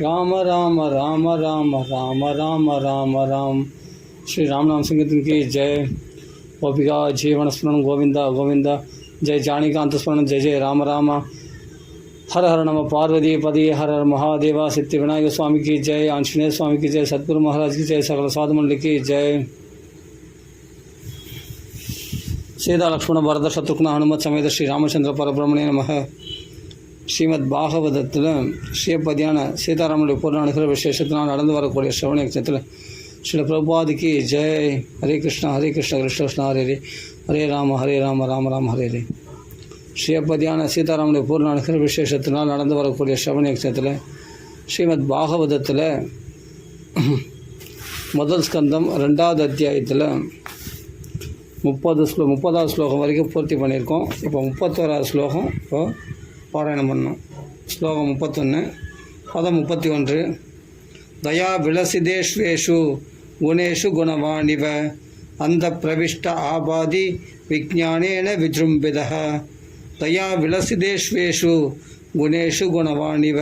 राम राम राम राम राम राम राम राम। श्री राम नाम संकीर्तन की जय। गोपिका, जीवन स्मरण, गोविंद गोविंद। जय जानिकांत स्मरण, जय जय राम राम। हर हर नम पार्वती पदी, हर हर महादेव, सिद्धि विनायक स्वामी की जय। आंजनेय स्वामी की जय सतगुरु महाराज की जय, सकल साधु मंडल की जय। सीता लक्ष्मण भरत शत्रुघ्न, हनुमत समेत श्री रामचंद्र परब्रह्मण्य नमः। ஸ்ரீமத் பாகவதத்தில் ஸ்ரீபதியான சீதாராமனுடைய பூர்ணானுகிற விசேஷத்தினால் நடந்து வரக்கூடிய சிரவண யக்ஷத்தில் ஸ்ரீல பிரபாதிக்கு ஜெய். ஹரே கிருஷ்ணா ஹரே கிருஷ்ண கிருஷ்ண கிருஷ்ண ஹரே ஹரே. ஹரே ராம ஹரே ராம ராம ராம ஹரே ஹரே. ஸ்ரீபதியான சீதாராமனுடைய பூர்ணானுகிற விசேஷத்தினால் நடந்து வரக்கூடிய சிரவண யக்ஷத்தில் ஸ்ரீமத் பாகவதத்தில் முதல் ஸ்கந்தம் ரெண்டாவது அத்தியாயத்தில் முப்பது ஸ்லோ முப்பதாவது ஸ்லோகம் வரைக்கும் பூர்த்தி பண்ணியிருக்கோம். இப்போ முப்பத்தோராவது ஸ்லோகம் இப்போது பாராயணம் பண்ணோம். ஸ்லோகம் முப்பத்தொன்று பதம் முப்பத்தி ஒன்று தயா விலசிதேஷ்வேஷு குணேஷு குணவாணிவ. அந்த பிரவிஷ்ட ஆபாதி விஜானேன விஜృంபித தயா விலசிதேஷ்வேஷு குணேஷு குணவாணிவ.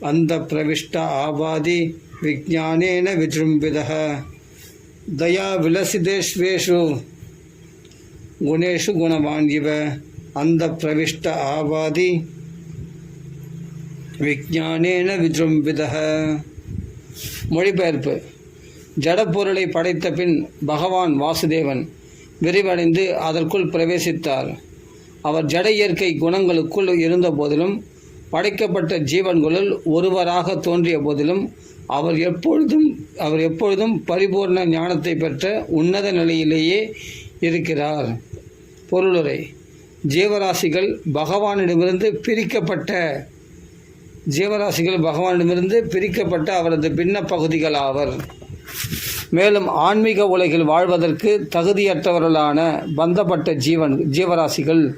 அந்த பிரவிஷ்ட ஆபாதி விஜானேன விஜృంபித தயா விலசிதேஷ்வேஷு குணேஷு குணவாணிவ. அந்த பிரவிஷ்ட ஆவாதி விஜானேன விஜம்பித மொழிபெயர்ப்பு. ஜடப்பொருளை படைத்த பின் பகவான் வாசுதேவன் விரிவடைந்து அதற்குள் பிரவேசித்தார். அவர் ஜட இயற்கை குணங்களுக்குள் இருந்த போதிலும் படைக்கப்பட்ட ஜீவன்களுள் ஒருவராக தோன்றிய போதிலும் அவர் எப்பொழுதும் அவர் எப்பொழுதும் பரிபூர்ண ஞானத்தை பெற்ற உன்னத நிலையிலேயே இருக்கிறார். பொருளுரை. ஜீவராசிகள் பகவானிடமிருந்து பிரிக்கப்பட்ட ஜீவராசிகள் பகவானிடமிருந்து பிரிக்கப்பட்ட அவரது பின்ன பகுதிகள் ஆவர் மேலும் ஆன்மீக உலகில் வாழ்வதற்கு தகுதியற்றவர்களான பந்தப்பட்ட ஜீவன் ஜீவராசிகள்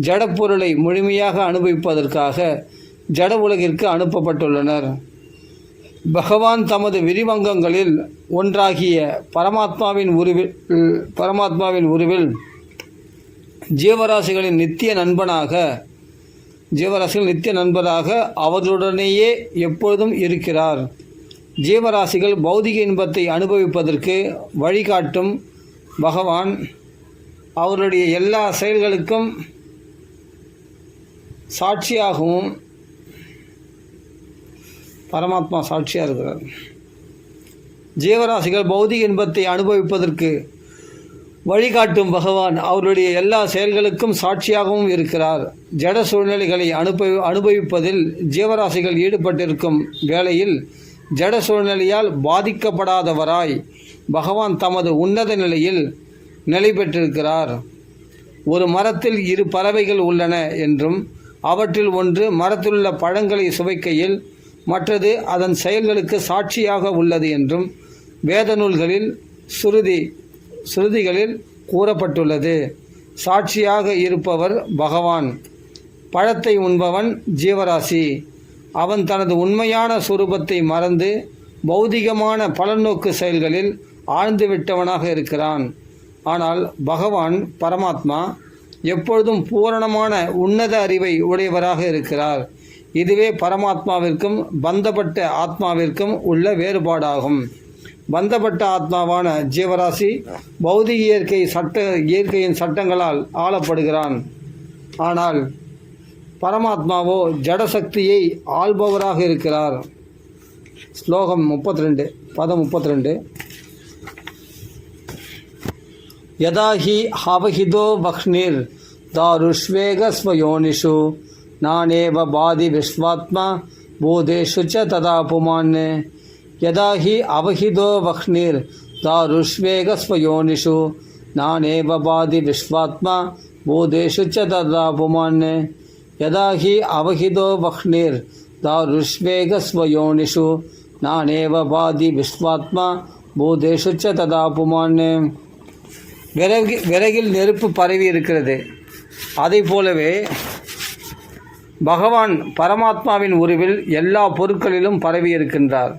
ஜடப்பொருளை முழுமையாக அனுபவிப்பதற்காக ஜட உலகிற்கு அனுப்பப்பட்டுள்ளனர். பகவான் தமது விரிவங்கங்களில் ஒன்றாகிய பரமாத்மாவின் உருவில் பரமாத்மாவின் உருவில் ஜீவராசிகளின் நித்திய நண்பனாக ஜீவராசிகள் நித்திய நண்பராக அவர்களுடனேயே எப்பொழுதும் இருக்கிறார். ஜீவராசிகள் பௌதிக இன்பத்தை அனுபவிப்பதற்கு வழிகாட்டும் பகவான். அவருடைய எல்லா செயல்களுக்கும் சாட்சியாகவும் பரமாத்மா சாட்சியாக இருக்கிறார். ஜீவராசிகள் பௌதிக இன்பத்தை அனுபவிப்பதற்கு வழிகாட்டும் பகவான் அவருடைய எல்லா செயல்களுக்கும் சாட்சியாகவும் இருக்கிறார். ஜட சூழ்நிலைகளை அனுபவி அனுபவிப்பதில் ஜீவராசிகள் ஈடுபட்டிருக்கும் வேளையில் ஜட சூழ்நிலையால் பாதிக்கப்படாதவராய் பகவான் தமது உன்னத நிலையில் நிலை பெற்றிருக்கிறார். ஒரு மரத்தில் இரு பறவைகள் உள்ளன என்றும் அவற்றில் ஒன்று மரத்திலுள்ள பழங்களை சுவைக்கையில் மற்றது அதன் செயல்களுக்கு சாட்சியாக உள்ளது என்றும் வேத நூல்களில் சுருதி ஸ்ருதிகளில் கூறப்பட்டுள்ளது. சாட்சியாக இருப்பவர் பகவான். பழத்தை உண்பவன் ஜீவராசி. அவன் தனது உண்மையான சுரூபத்தை மறந்து பௌதிகமான பலநோக்கு செயல்களில் ஆழ்ந்து விட்டவனாக இருக்கிறான். ஆனால் பகவான் பரமாத்மா எப்பொழுதும் பூரணமான உன்னத அறிவை உடையவராக இருக்கிறார். இதுவே பரமாத்மாவிற்கும் பந்தப்பட்ட ஆத்மாவிற்கும் உள்ள வேறுபாடாகும். பந்தப்பட்ட ஆத்மாவான ஜீவராசி பௌதிக இயற்கை சட்ட இயற்கையின் சட்டங்களால் ஆளப்படுகிறான். ஆனால் பரமாத்மாவோ ஜடசக்தியை ஆள்பவராக இருக்கிறார். ஸ்லோகம் முப்பத்தி ரெண்டு பதம் முப்பத்தி ரெண்டு யதா ஹி ஹவஹிதோ பக்னிர் தாருஷ்வேகஸ்வயோனிஷு நானேவ பாதி விஸ்வாத்மா பூதேஷு ச ததா புமான்னு யதாஹி அவஹிதோ வஹ்னிர் தாருஷ்வேகஸ்வயோனிஷு நானேவ பாதி விஸ்வாத்மா பூதேஷு ச ததா புமான் யதாஹி அவஹிதோ வஹ்னிர் தாருஷ்வேகஸ்வயோனிஷு நானேவ பாதி விஸ்வாத்மா பூதேஷு ச ததா புமான் விறகு விறகில் நெருப்பு பரவி இருக்கிறது. அதை போலவே பகவான் பரமாத்மாவின் உருவில் எல்லா பொருட்களிலும் பரவி இருக்கின்றார்.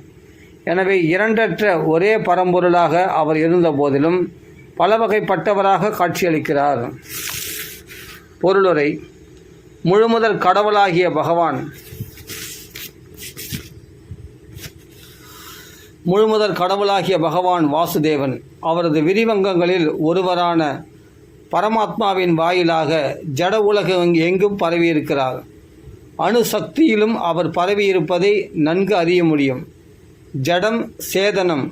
எனவே இரண்டற்ற ஒரே பரம்பொருளாக அவர் இருந்த போதிலும் பல வகைப்பட்டவராக காட்சியளிக்கிறார். பொருளுரை முழுமுதல் கடவுளாகிய பகவான். முழுமுதற் கடவுளாகிய பகவான் வாசுதேவன் அவரது விரிவங்கங்களில் ஒருவரான பரமாத்மாவின் வாயிலாக ஜட உலகம் எங்கும் பரவியிருக்கிறார். அணுசக்தியிலும் அவர் பரவியிருப்பதை நன்கு அறிய முடியும். ஜடம் சேதனம்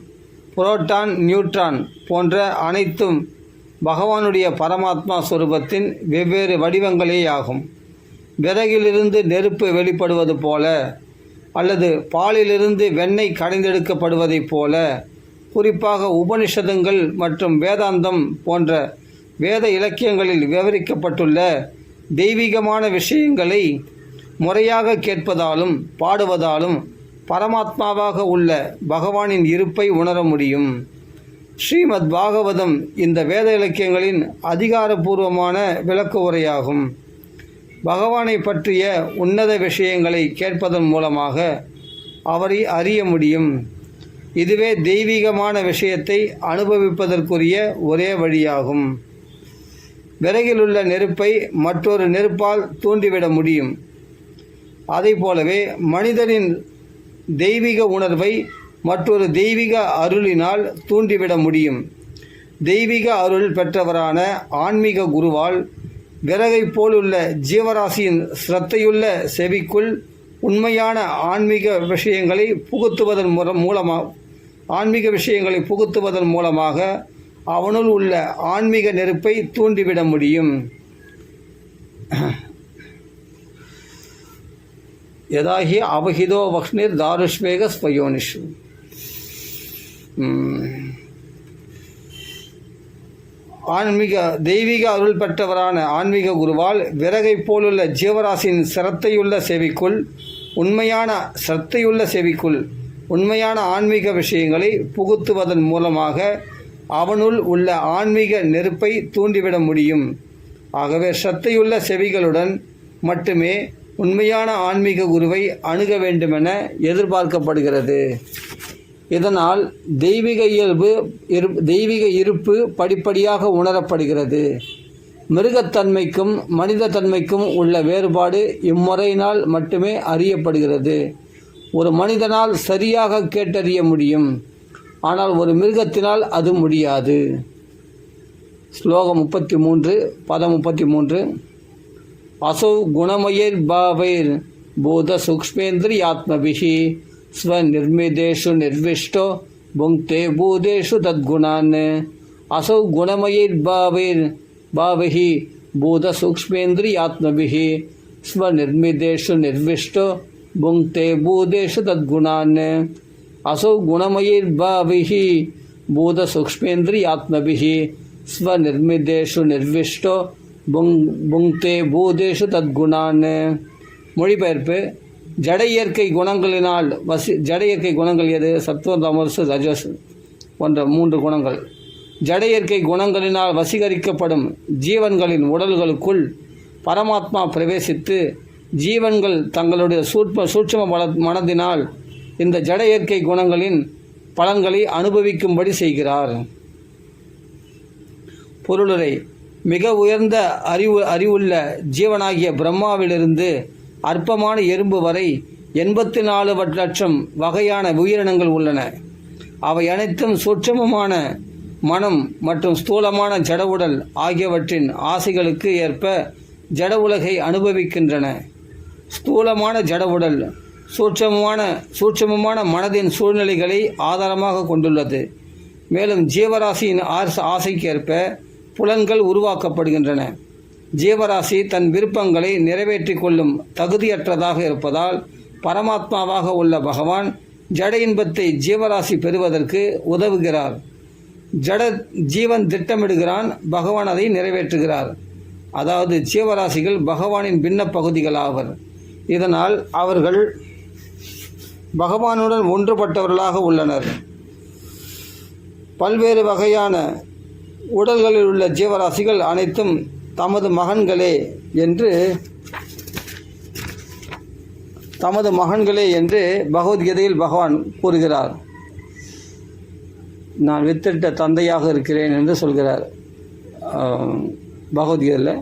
புரோட்டான் நியூட்ரான் போன்ற அனைத்தும் பகவானுடைய பரமாத்மா சுரூபத்தின் வெவ்வேறு வடிவங்களேயாகும். விறகிலிருந்து நெருப்பு வெளிப்படுவது போல அல்லது பாலிலிருந்து வெண்ணெய் கடைந்தெடுக்கப்படுவதைப் போல குறிப்பாக உபனிஷதங்கள் மற்றும் வேதாந்தம் போன்ற வேத இலக்கியங்களில் விவரிக்கப்பட்டுள்ள தெய்வீகமான விஷயங்களை முறையாக கேட்பதாலும் பாடுவதாலும் பரமாத்மாவாக உள்ள பகவானின் இருப்பை உணர முடியும். ஸ்ரீமத் பாகவதம் இந்த வேத இலக்கியங்களின் அதிகாரபூர்வமான விளக்க உரையாகும். பகவானை பற்றிய உன்னத விஷயங்களை கேட்பதன் மூலமாக அவரை அறிய முடியும். இதுவே தெய்வீகமான விஷயத்தை அனுபவிப்பதற்குரிய ஒரே வழியாகும். விறகிலுள்ள நெருப்பை மற்றொரு நெருப்பால் தூண்டிவிட முடியும். அதை போலவே மனிதனின் தெய்வீக உணர்வை மற்றொரு தெய்வீக அருளினால் தூண்டிவிட முடியும். தெய்வீக அருள் பெற்றவரான ஆன்மீக குருவால் விறகை போலுள்ள ஜீவராசியின் சிரத்தையுள்ள செவிக்குள் உண்மையான ஆன்மீக விஷயங்களை புகுத்துவதன் மூலம் மூலமாக ஆன்மீக விஷயங்களை புகுத்துவதன் மூலமாக அவனுள் உள்ள ஆன்மீக நெருப்பை தூண்டிவிட முடியும். எதாகி அவஹிதோ வக்னிர் தாருஷ்வேக ஸ்வயோனிஷு. ஆன்மீக தெய்வீக அருள் பெற்றவரான ஆன்மீக குருவால் விறகை போலுள்ள ஜீவராசியின் சிரத்தையுள்ள செவிக்குள் உண்மையான சத்தையுள்ள செவிக்குள் உண்மையான ஆன்மீக விஷயங்களை புகுத்துவதன் மூலமாக அவனுள் உள்ள ஆன்மீக நெருப்பை தூண்டிவிட முடியும். ஆகவே சத்தையுள்ள செவிகளுடன் மட்டுமே உண்மையான ஆன்மீக குருவை அணுக வேண்டுமென எதிர்பார்க்கப்படுகிறது. இதனால் தெய்வீக இயல்பு இரு தெய்வீக இருப்பு படிப்படியாக உணரப்படுகிறது. மிருகத்தன்மைக்கும் மனித தன்மைக்கும் உள்ள வேறுபாடு இம்முறையினால் மட்டுமே அறியப்படுகிறது. ஒரு மனிதனால் சரியாக கேட்டறிய முடியும். ஆனால் ஒரு மிருகத்தினால் அது முடியாது. ஸ்லோகம் முப்பத்தி மூன்று பதம் முப்பத்தி மூன்று. असो असौ बोध बोधसूक्ष्मेन्द्रियात्मभिः स्वनिर्मितेषु निर्विष्टो भुङ्क्ते बोधेषु तद्गुणान्। असौ बोध बोधसूक्ष्मेन्द्रियात्मभिः स्वनिर्मितेषु निर्विष्टो भुङ्क्ते बोधेषु तद्गुणान्। असौ बोध बोधसूक्ष्मेन्द्रियात्मभिः स्वनिर्मितेषु निर्विष्टो புங் புங்தே பூதேஷு தத்குணான்னு மொழிபெயர்ப்பு ஜட இயற்கை குணங்களினால் வசி ஜட இயற்கை குணங்கள் எது? சத்துவம் தமசு ரஜஸ் போன்ற மூன்று குணங்கள். ஜட இயற்கை குணங்களினால் வசீகரிக்கப்படும் ஜீவன்களின் உடல்களுக்குள் பரமாத்மா பிரவேசித்து ஜீவன்கள் தங்களுடைய சூட்ப சூட்சம மன மனதினால் இந்த ஜட இயற்கை குணங்களின் பலன்களை அனுபவிக்கும்படி செய்கிறார். பொருளுரை மிக உயர்ந்த அறிவு அறிவுள்ள ஜீவனாகிய பிரம்மாவிலிருந்து அற்பமான எறும்பு வரை எண்பத்தி நாலு லட்சம் வகையான உயிரினங்கள் உள்ளன. அவை அனைத்தும் சூட்சமமான மனம் மற்றும் ஸ்தூலமான ஜடவுடல் ஆகியவற்றின் ஆசைகளுக்கு ஏற்ப ஜட உலகை அனுபவிக்கின்றன. ஸ்தூலமான ஜடவுடல் சூட்சமமான சூட்சமமான மனதின் சூழ்நிலைகளை ஆதாரமாக கொண்டுள்ளது. மேலும் ஜீவராசியின் ஆசைக்கேற்ப புலன்கள் உருவாக்கப்படுகின்றன. ஜீவராசி தன் விருப்பங்களை நிறைவேற்றி கொள்ளும் தகுதியற்றதாக இருப்பதால் பரமாத்மாவாக உள்ள பகவான் ஜட இன்பத்தை ஜீவராசி பெறுவதற்கு உதவுகிறார். ஜட ஜீவன் திட்டமிடுகிறான் பகவான் அதை நிறைவேற்றுகிறார். அதாவது ஜீவராசிகள் பகவானின் பின்ன பகுதிகளாவர். இதனால் அவர்கள் பகவானுடன் ஒன்றுபட்டவர்களாக உள்ளனர். பல்வேறு வகையான உடல்களில் உள்ள ஜீவராசிகள் அனைத்தும் தமது மகன்களே என்று தமது மகன்களே என்று பகவத்கீதையில் பகவான் கூறுகிறார். நான் வித்திட்ட தந்தையாக இருக்கிறேன் என்று சொல்கிறார். பகவத்கீதையில்.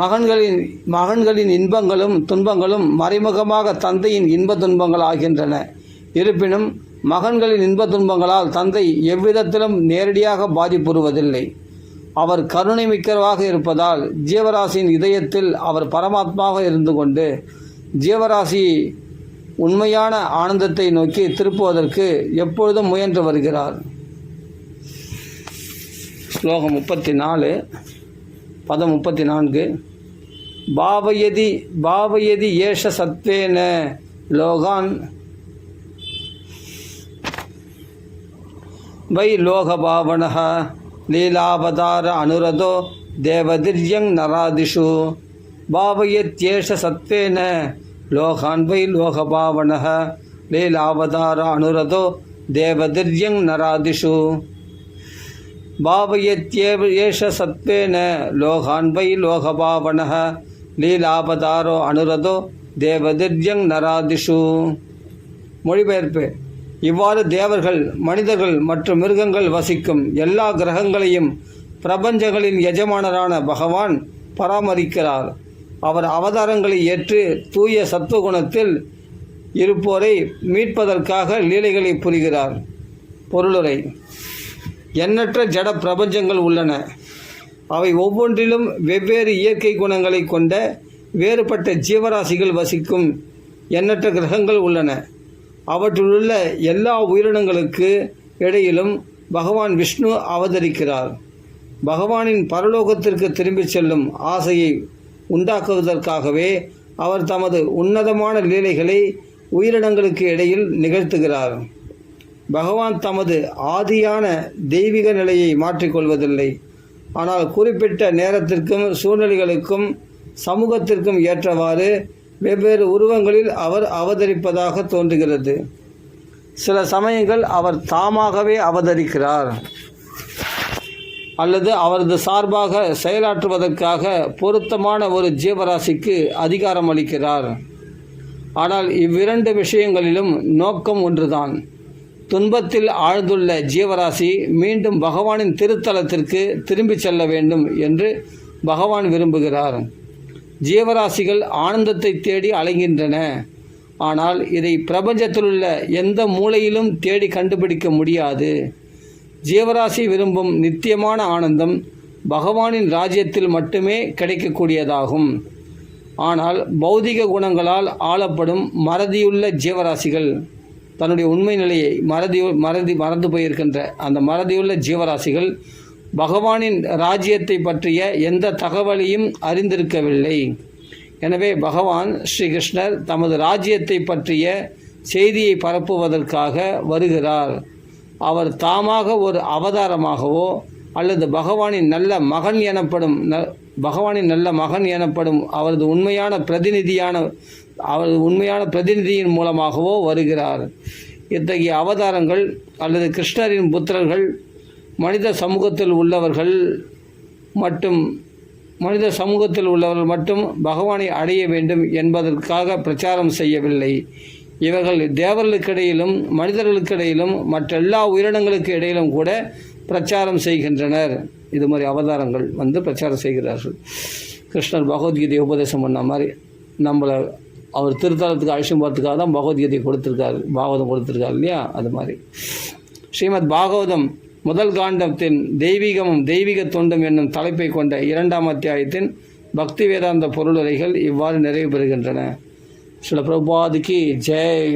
மகன்களின் மகன்களின் இன்பங்களும் துன்பங்களும் மறைமுகமாக தந்தையின் இன்ப துன்பங்கள் ஆகின்றன இருப்பினும் மகன்களின் இன்ப துன்பங்களால் தந்தை எவ்விதத்திலும் நேரடியாக பாதிப்புறுவதில்லை. அவர் கருணை மிக்கவராக இருப்பதால் ஜீவராசியின் இதயத்தில் அவர் பரமாத்மாவாக இருந்து கொண்டு ஜீவராசி உண்மையான ஆனந்தத்தை நோக்கி திருப்புவதற்கு எப்பொழுதும் முயன்று வருகிறார். ஸ்லோகம் முப்பத்தி நாலு பதம் முப்பத்தி நான்கு பாவயதி பாவயதி ஏஷ சத்வேன லோகான் வை லோகபாவன லீலாவதார அனுரதோ தேவதிர்யங் நராதிஷு பாவயத்யேஷ சத்வேன லோகான் வை லோகபாவன லீலாவதார அனுரதோ தேவதிர்யங் நராதிஷு பாவயத்யேஷ சத்வேன லோகான் வை லோகபாவன லீலாவதாரோ அனுரதோ தேவதிர்யங் நராதிஷு மொழிபெயர்ப்பு இவ்வாறு தேவர்கள் மனிதர்கள் மற்றும் மிருகங்கள் வசிக்கும் எல்லா கிரகங்களையும் பிரபஞ்சங்களின் எஜமானரான பகவான் பராமரிக்கிறார். அவர் அவதாரங்களை ஏற்று தூய சத்துவகுணத்தில் இருப்போரை மீட்பதற்காக லீலைகளை புரிகிறார். பொருளுரை எண்ணற்ற ஜட பிரபஞ்சங்கள் உள்ளன. அவை ஒவ்வொன்றிலும் வெவ்வேறு இயற்கை குணங்களை கொண்ட வேறுபட்ட ஜீவராசிகள் வசிக்கும் எண்ணற்ற கிரகங்கள் உள்ளன. அவற்றிலுள்ள எல்லா உயிரினங்களுக்கு இடையிலும் பகவான் விஷ்ணு அவதரிக்கிறார். பகவானின் பரலோகத்திற்கு திரும்பிச் செல்லும் ஆசையை உண்டாக்குவதற்காகவே அவர் தமது உன்னதமான லீலைகளை உயிரினங்களுக்கு இடையில் நிகழ்த்துகிறார். பகவான் தமது ஆதியான தெய்வீக நிலையை மாற்றிக்கொள்வதில்லை. ஆனால் குறிப்பிட்ட நேரத்திற்கும் சூழ்நிலைகளுக்கும் சமூகத்திற்கும் ஏற்றவாறு வெவ்வேறு உருவங்களில் அவர் அவதரிப்பதாக தோன்றுகிறது. சில சமயங்கள் அவர் தாமாகவே அவதரிக்கிறார். அல்லது அவரது சார்பாக செயலாற்றுவதற்காக பொருத்தமான ஒரு ஜீவராசிக்கு அதிகாரம் அளிக்கிறார். ஆனால் இவ்விரண்டு விஷயங்களிலும் நோக்கம் ஒன்றுதான். துன்பத்தில் ஆழ்ந்துள்ள ஜீவராசி மீண்டும் பகவானின் திருத்தலத்திற்கு திரும்பிச் செல்ல வேண்டும் என்று பகவான் விரும்புகிறார். ஜீவராசிகள் ஆனந்தத்தை தேடி அலைகின்றன. ஆனால் இதை பிரபஞ்சத்திலுள்ள எந்த மூலையிலும் தேடி கண்டுபிடிக்க முடியாது. ஜீவராசி விரும்பும் நித்தியமான ஆனந்தம் பகவானின் ராஜ்யத்தில் மட்டுமே கிடைக்கக்கூடியதாகும். ஆனால் பௌதிக குணங்களால் ஆளப்படும் மறதியுள்ள ஜீவராசிகள் தன்னுடைய உண்மை நிலையை மறதி மறதி மறந்து போயிருக்கின்ற அந்த மறதியுள்ள ஜீவராசிகள் பகவானின் ராஜ்யத்தை பற்றிய எந்த தகவலையும் அறிந்திருக்கவில்லை. எனவே பகவான் ஸ்ரீகிருஷ்ணர் தமது ராஜ்யத்தை பற்றிய செய்தியை பரப்புவதற்காக வருகிறார். அவர் தாமாக ஒரு அவதாரமாகவோ அல்லது பகவானின் நல்ல மகன் எனப்படும் ந- பகவானின் நல்ல மகன் எனப்படும் அவரது உண்மையான பிரதிநிதியான அவரது உண்மையான பிரதிநிதியின் மூலமாகவோ வருகிறார். இத்தகைய அவதாரங்கள் அல்லது கிருஷ்ணரின் புத்திரர்கள் மனித சமூகத்தில் உள்ளவர்கள் மட்டும் மனித சமூகத்தில் உள்ளவர்கள் மட்டும் பகவானை அடைய வேண்டும் என்பதற்காக பிரச்சாரம் செய்யவில்லை. இவர்கள் தேவர்களுக்கிடையிலும் மனிதர்களுக்கிடையிலும் மற்ற எல்லா உயிரினங்களுக்கு இடையிலும் கூட பிரச்சாரம் செய்கின்றனர். இது மாதிரி அவதாரங்கள் வந்து பிரச்சாரம் செய்கிறார்கள். கிருஷ்ணர் பகவத்கீதை உபதேசம் பண்ண மாதிரி நம்மளை அவர் திருத்தலத்துக்கு அழிச்சம் போகிறதுக்காக தான் பகவத்கீதை கொடுத்துருக்காரு பாகவதம் கொடுத்துருக்காரு இல்லையா? அது மாதிரி. ஸ்ரீமத் பாகவதம் முதல் காண்டத்தின் தெய்வீகமும் தெய்வீக தொண்டும் என்னும் தலைப்பை கொண்ட இரண்டாம் அத்தியாயத்தின் பக்தி வேதாந்த பொருளுரைகள் இவ்வாறு நிறைவு பெறுகின்றன. சில பிரபாதிக்கு ஜெய்.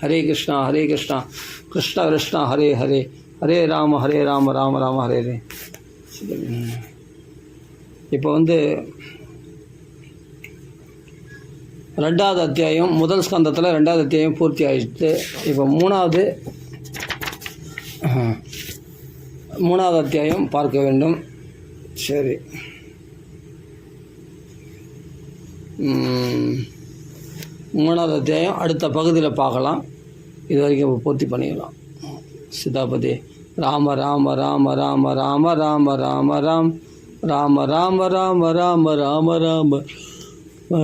ஹரே கிருஷ்ணா ஹரே கிருஷ்ணா. கிருஷ்ண கிருஷ்ணா ஹரே ஹரே. ஹரே ராம ஹரே ராம ராம ராம ஹரே ஹரே. இப்போ வந்து ரெண்டாவது அத்தியாயம் முதல் ஸ்கந்தத்தில் ரெண்டாவது அத்தியாயம் பூர்த்தி ஆயிடுச்சு. இப்போ மூணாவது மூணாவது அத்தியாயம் பார்க்க வேண்டும் சரி மூணாவது அத்தியாயம் அடுத்த பகுதியில் பார்க்கலாம் இது வரைக்கும் பூர்த்தி பண்ணிக்கலாம் சிதாபதி ராம ராம ராம ராம ராம ராம ராம ராம் ராம ராம ராம ராம ராம ராம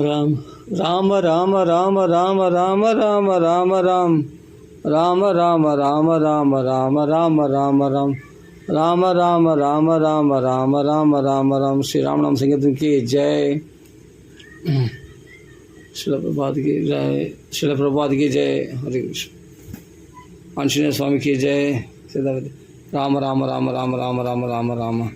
ராம் ராம ராம ராம ராம ராம ராம ராம ராம் ராம ராம ராம ராம ராம ராம ராம ராம் राम राम राम राम राम राम राम राम श्री राम राम संगीत की जय शिलाप्रभात की जय शिलाप्रभात की जय हरे कृष्ण आंजनेय स्वामी की जय सीधा राम राम राम राम राम राम राम राम